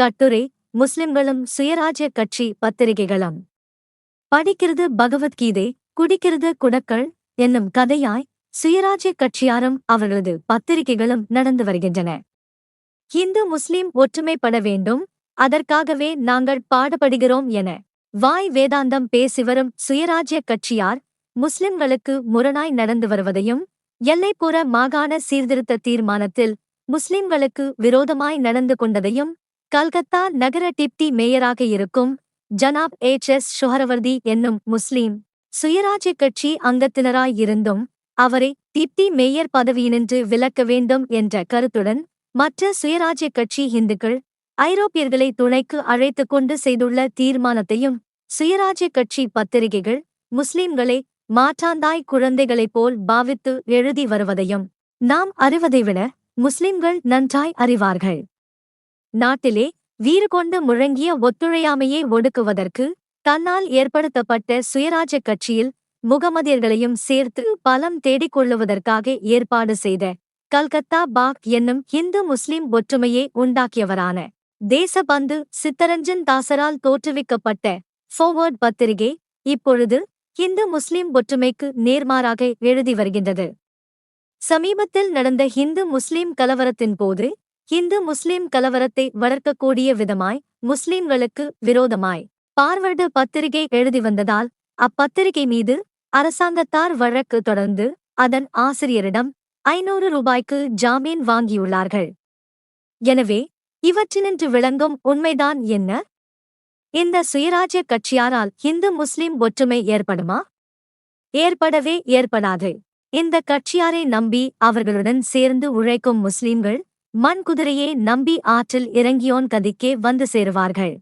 கட்டுரை முஸ்லிம்களும் சுயராஜ்ய கட்சி பத்திரிகைகளும். படிக்கிறது பகவத்கீதை குடிக்கிறது குடக்கள் என்னும் கதையாய் சுயராஜ்ய கட்சியாரும் அவர்களது பத்திரிகைகளும் நடந்து வருகின்றன. இந்து முஸ்லிம் ஒற்றுமைப்பட வேண்டும் அதற்காகவே நாங்கள் பாடுபடுகிறோம் என வாய் வேதாந்தம் பேசிவரும் சுயராஜ்ய கட்சியார் முஸ்லிம்களுக்கு முரணாய் நடந்து வருவதையும் எல்லைப்புற மாகாண சீர்திருத்த தீர்மானத்தில் முஸ்லிம்களுக்கு விரோதமாய் நடந்து கொண்டதையும் கல்கத்தா நகர டிப்டி மேயராக இருக்கும் ஜனாப் எச். எஸ். ஷொஹரவர்தி என்னும் முஸ்லீம் சுயராஜ்ய கட்சி அங்கத்தினராயிருந்தும் அவரை டிப்டி மேயர் பதவியினின்று விலக்க வேண்டும் என்ற கருத்துடன் மற்ற சுயராஜ்ய கட்சி இந்துக்கள் ஐரோப்பியர்களை துணைக்கு அழைத்துக் கொண்டு செய்துள்ள தீர்மானத்தையும் சுயராஜ்ய கட்சி பத்திரிகைகள் முஸ்லிம்களை மாற்றாந்தாய் குழந்தைகளைப் போல் பாவித்து எழுதி வருவதையும் நாம் அறிவதை விட முஸ்லிம்கள் நன்றாய் அறிவார்கள். நாட்டிலே வீறு கொண்டு முழங்கிய ஒத்துழையாமையை ஒடுக்குவதற்கு தன்னால் ஏற்படுத்தப்பட்ட சுயராஜ்ய கட்சியில் முகமதியர்களையும் சேர்த்து பலம் தேடிக்கொள்ளுவதற்காக ஏற்பாடு செய்த கல்கத்தா பாக் என்னும் இந்து முஸ்லிம் ஒற்றுமையை உண்டாக்கியவரான தேசபந்து சித்தரஞ்சன் தாசரால் தோற்றுவிக்கப்பட்ட ஃபோவர்ட் பத்திரிகை இப்பொழுது இந்து முஸ்லிம் ஒற்றுமைக்கு நேர்மாறாக எழுதி வருகின்றது. சமீபத்தில் நடந்த ஹிந்து முஸ்லிம் கலவரத்தின் போது இந்து முஸ்லிம் கலவரத்தை வளர்க்கக்கூடிய விதமாய் முஸ்லிம்களுக்கு விரோதமாய். பார்வர்டு பத்திரிகை எழுதி வந்ததால் அப்பத்திரிகை மீது அரசாங்கத்தார் வழக்கு தொடர்ந்து அதன் ஆசிரியரிடம் ஐநூறு ரூபாய்க்கு ஜாமீன் வாங்கியுள்ளார்கள். எனவே இவற்றினின்று விளங்கும் உண்மைதான் என்ன? இந்த சுயராஜ்ய கட்சியாரால் இந்து முஸ்லிம் ஒற்றுமை ஏற்படுமா? ஏற்படவே ஏற்படாது. இந்த கட்சியாரை நம்பி அவர்களுடன் சேர்ந்து உழைக்கும் முஸ்லிம்கள் மண் குதிரையே நம்பி ஆற்றில் இறங்கியோன் கதிக்கே வந்து சேருவார்கள்.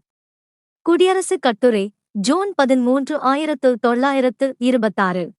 குடியரசுக் கட்டுரை ஜூன் பதிமூன்று ஆயிரத்து தொள்ளாயிரத்து இருபத்தாறு.